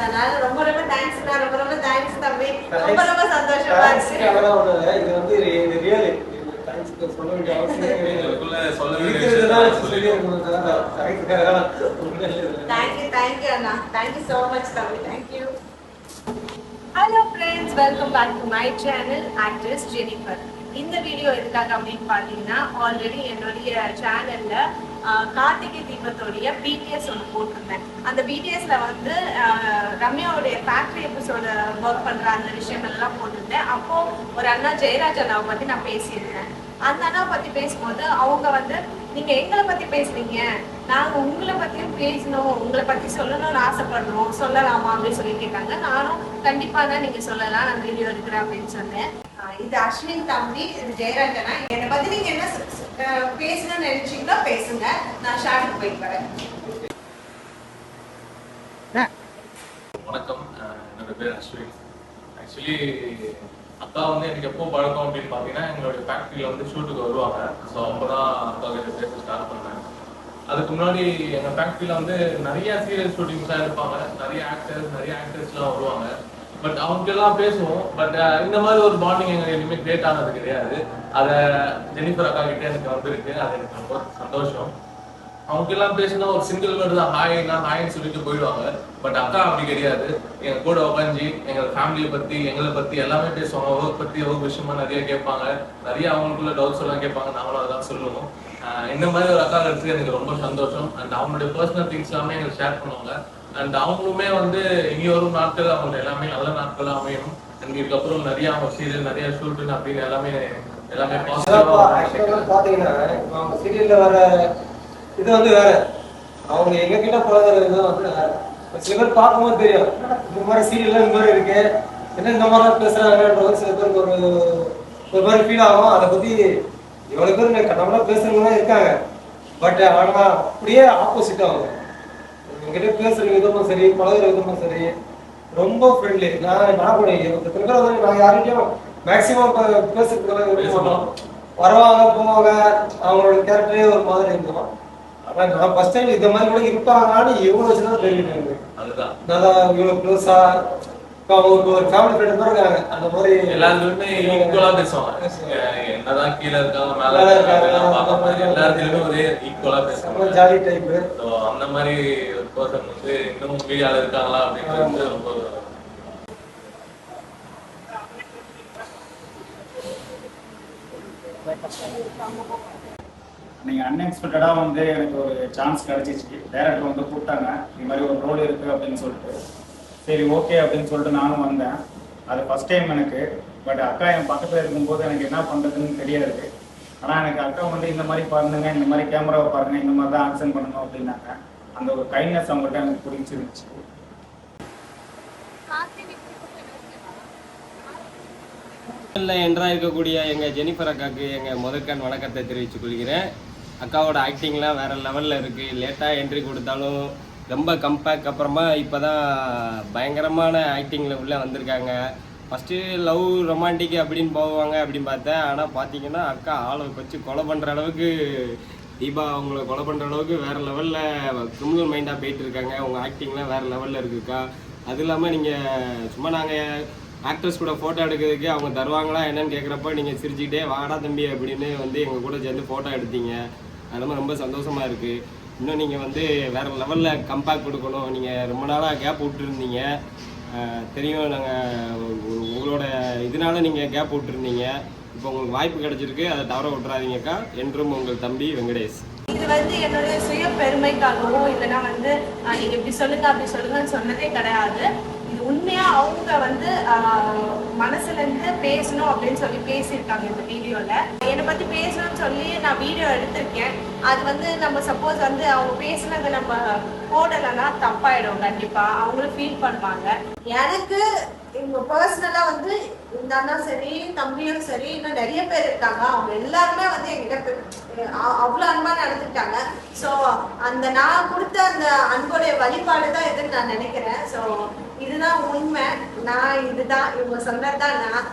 அதனால ரொம்ப ரொம்ப தேங்க்ஸ் ரொம்ப ரொம்ப தேங்க்ஸ் தம்பி. ரொம்ப ரொம்ப சந்தோஷமா இருக்கு. இது வந்து க்கு சொல்ல வேண்டிய அவசியமே சொல்ல. தேங்க்யூ தேங்க்யூ அண்ணா. தேங்க்யூ ஸோ மச் தம்பி. Thank you hello friends welcome back to my channel actress Jennifer இந்த வீடியோ எதுக்காக அப்படின்னு பார்த்தீங்கன்னா ஆல்ரெடி என்னுடைய சேனல்ல கார்த்திகை தீபத்துடைய பிடிஎஸ் ஒன்று போட்டிருந்தேன். அந்த பிடிஎஸ்ல வந்து ஆஹ், ரம்யாவுடைய ஃபேக்ட்ரி எபிசோட ஒர்க் பண்ற அந்த விஷயங்கள்லாம் எல்லாம் போட்டிருந்தேன். அப்போ ஒரு அண்ணா ஜெயராஜ் அண்ணாவை பத்தி நான் பேசியிருந்தேன். அந்த அண்ணா பத்தி பேசும்போது அவங்க வந்து நீங்க எங்களை பத்தி பேசுறீங்க. நாங்க உங்களை பத்தியும் பேசணும். உங்களை பத்தி சொல்லணும்னு ஆசைப்படுறோம். சொல்லலாமா? அப்படின்னு சொல்லி கேட்டாங்க. நானும் கண்டிப்பா தான் நீங்க சொல்லலாம். நான் வீடியோ எடுக்கிறேன். அப்படின்னு சொன்னேன். ஆஹ் இது அஸ்வின் தம்பி இது ஜெயராஜனா என்னை பத்தி நீங்க என்ன பேசணும்னு நினைச்சீங்களோ பேசுங்க. நான் ஷார்ட்டுக்கு போயிட்டு வரேன். வணக்கம். என்னோட பேர் அஸ்வின். ஆக்சுவலி அக்கா வந்து எனக்கு எப்போ பழக்கம் அப்படின்னு பார்த்தீங்கன்னா எங்களுடைய ஃபேக்ட்ரியில் வந்து ஷூட்டுக்கு வருவாங்க. ஸோ அப்போ தான் அக்கா கிட்ட பேச ஸ்டார்ட் பண்ணேன். அதுக்கு முன்னாடி எங்கள் ஃபேக்ட்ரியில் வந்து நிறைய சீரியல் ஷூட்டிங்ஸ்லாம் இருப்பாங்க நிறைய ஆக்டர்ஸ் நிறைய ஆக்டர்ஸ்லாம் வருவாங்க. பட் அவங்கெல்லாம் பேசுவோம். பட் uh, இந்த மாதிரி ஒரு பாண்டிங் எங்களுக்கு எதுவுமே கிரியேட் ஆனது கிடையாது. அதை ஜெனிஃபர் அக்கா கிட்டே எனக்கு வந்திருக்கு. அது எனக்கு ரொம்ப சந்தோஷம். அவங்க எல்லாம் பேசினா ஒரு சிங்கிள் வேர்டு தான். ஹாய்னா ஹாய்னு சொல்லிட்டு போயிடுவாங்க. பட் அக்கா அப்படி கிடையாது. எங்க கூட உட்காந்து எங்க ஃபேமிலியை பத்தி எங்களை பத்தி எல்லாமே பேசுவாங்க. ஒர்க் பத்தி ஒர்க் விஷயமா நிறைய கேட்பாங்க. நிறைய அவங்களுக்குள்ள டவுட்ஸ் எல்லாம் கேட்பாங்க. நாங்களும் அதான் சொல்லுவோம். இந்த மாதிரி ஒரு அக்கா கிடைச்சது எனக்கு ரொம்ப சந்தோஷம். அண்ட் அவங்களுடைய பர்சனல் திங்ஸ் எல்லாமே எங்களுக்கு ஷேர் பண்ணுவாங்க. அண்ட் அவங்களுமே வந்து இனி வரும் நாட்கள் அவங்க எல்லாமே நல்ல நாட்களா அமையும் அண்ட் இதுக்கப்புறம் நிறைய அவங்க சீரியல் நிறைய ஷூட்டிங் அப்படின்னு எல்லாமே எல்லாமே பாத்தீங்கன்னா, அவங்க serial ல வர இது வந்து வேற. அவங்க எங்க கிட்ட பழகுற விதம் வந்து வேற. சில பேர் பார்க்கும்போது தெரியும் இந்த மாதிரி சீரியல்ல இந்த மாதிரி இருக்கு? என்ன இந்த மாதிரிலாம் பேசுறாங்கன்றது சில பேருக்கு ஒரு ஒரு மாதிரி ஃபீல் ஆகும். அதை பத்தி இவ்வளவு பேர் நம்மளா பேசுறவங்க இருக்காங்க. பட் ஆனா அப்படியே ஆப்போசிட் அவங்க என்கிட்ட பேசுற விதமும் சரி பழகுற விதமும் சரி ரொம்ப ஃப்ரெண்ட்லி நான் நான் கூட வந்து நான் யார்கிட்டயும் மேக்ஸிமம் பேசுறதுக்கெல்லாம் விரும்ப மாட்டோம். வருவாங்க போவாங்க அவங்களோட கேரக்டரே ஒரு மாதிரி இருந்தோம் ஆனா நான் ஃபர்ஸ்ட் டைம் இந்த மாதிரி கூட இருப்பாங்கன்னு இவ்வளவு வச்சுதான் தெரியும் எனக்கு அதுதான். நல்லா இவ்வளவு க்ளோஸா அவங்க ஒரு ஃபேமிலி ஃப்ரெண்ட் தான் இருக்காங்க. அந்த மாதிரி எல்லாருமே ஈக்குவலா பேசுவாங்க. என்னதான் கீழ இருக்காங்க மேல இருக்காங்க. எல்லாத்துலயுமே ஒரே ஈக்குவலா பேசுவாங்க. ஜாலி டைப்பு So, அந்த மாதிரி ஒரு பர்சன் வந்து இன்னும் மீடியால இருக்காங்களா அப்படின்றது ரொம்ப நீங்கள் அன்எக்ஸ்பெக்டடாக வந்து எனக்கு ஒரு சான்ஸ் கிடச்சிச்சு. டேரக்டர் வந்து கூப்பிட்டாங்க. இந்த மாதிரி ஒரு ரோல் இருக்குது அப்படின்னு சொல்லிட்டு. சரி ஓகே அப்படின்னு சொல்லிட்டு நானும் வந்தேன். அது ஃபஸ்ட் டைம் எனக்கு. பட் அக்கா என் பக்கத்தில் இருக்கும்போது எனக்கு என்ன பண்ணுறதுன்னு தெரியாது. ஆனால் எனக்கு அக்கா வந்து இந்த மாதிரி பாருங்க இந்த மாதிரி கேமராவை பாருங்க இந்த மாதிரி தான் ஆக்ஷன் பண்ணணும் அப்படின்னாங்க. அந்த ஒரு கைண்ட்னஸ் அவங்கள்ட்ட எனக்கு பிடிச்சிருந்துச்சு இல்லை என்றாக இருக்கக்கூடிய எங்கள் ஜெனிஃபர் அக்காவுக்கு எங்கள் முதற்கண் வணக்கத்தை தெரிவித்துக் கொள்கிறேன். அக்காவோட ஆக்டிங்லாம் வேறு லெவலில் இருக்குது லேட்டாக என்ட்ரி கொடுத்தாலும் ரொம்ப கம்பேக் அப்புறமா இப்போ தான் பயங்கரமான ஆக்டிங்கில் உள்ளே வந்திருக்காங்க. ஃபஸ்ட்டு லவ் ரொமான்டிக் அப்படின்னு போவாங்க அப்படின்னு பார்த்தேன் ஆனால் பார்த்தீங்கன்னா அக்கா ஆளை வச்சு கொலை பண்ணுற அளவுக்கு தீபா அவங்கள கொலை பண்ணுற அளவுக்கு வேறு லெவலில் கிரிமினல் மைண்டாக போயிட்டு இருக்காங்க. உங்கள் ஆக்டிங்லாம் வேறு லெவலில் இருக்குக்கா. அது இல்லாமல் நீங்கள் சும்மா நாங்கள் ஆக்டர்ஸ் கூட ஃபோட்டோ எடுக்கிறதுக்கு அவங்க தருவாங்களா என்னன்னு கேட்குறப்ப நீங்கள் சிரிச்சுக்கிட்டே வாடா தம்பி அப்படின்னு வந்து எங்கள் கூட சேர்ந்து ஃபோட்டோ எடுத்தீங்க. அதெல்லாம் ரொம்ப சந்தோஷமாக இருக்குது இன்னும் நீங்கள் வந்து வேறு லெவலில் கம்பேக் கொடுக்கணும். நீங்கள் ரொம்ப நாளாக கேப் விட்டுருந்தீங்க. தெரியும் நாங்கள் உங்களோட இதனால நீங்கள் கேப் விட்டுருந்தீங்க. இப்போ உங்களுக்கு வாய்ப்பு கிடைச்சிருக்கு. அதை தவற விட்டுறாதீங்கக்கா. என்றும் உங்கள் தம்பி வெங்கடேஷ். இது வந்து என்னுடைய சுய பெருமைக்காகவும் இல்லைன்னா வந்து நீங்கள் இப்படி சொல்லுங்க அப்படி சொல்லுங்கன்னு சொன்னதே கிடையாது. இது உண்மையா அவங்க வந்து மனசுல இருந்து பேசணும் அப்படின்னு சொல்லி பேசியிருக்காங்க இந்த வீடியோல. என்னை பத்தி பேசணும்னு சொல்லி நான் வீடியோ எடுத்திருக்கேன். அது வந்து நம்ம சப்போஸ் வந்து அவங்க பேசுனதை நம்ம போடலைன்னா தப்பாயிடும் கண்டிப்பா. அவங்களும் ஃபீல் பண்ணுவாங்க. எனக்கு இவங்க பர்சனலா வந்து இந்த அண்ணா சரி தம்பியும் சரி இன்னும் நிறைய பேர் இருக்காங்க. அவங்க எல்லாருமே வந்து எங்கிட்ட அவ்வளோ அவ்வளவு அன்பா நடந்துட்டாங்க ஸோ அந்த நான் கொடுத்த அந்த அன்புடைய வழிபாடு தான் இதுன்னு நான் நினைக்கிறேன். ஸோ இதுதான் உண்மை. நான் இதுதான் இவங்க சொன்னதுதான் நான்.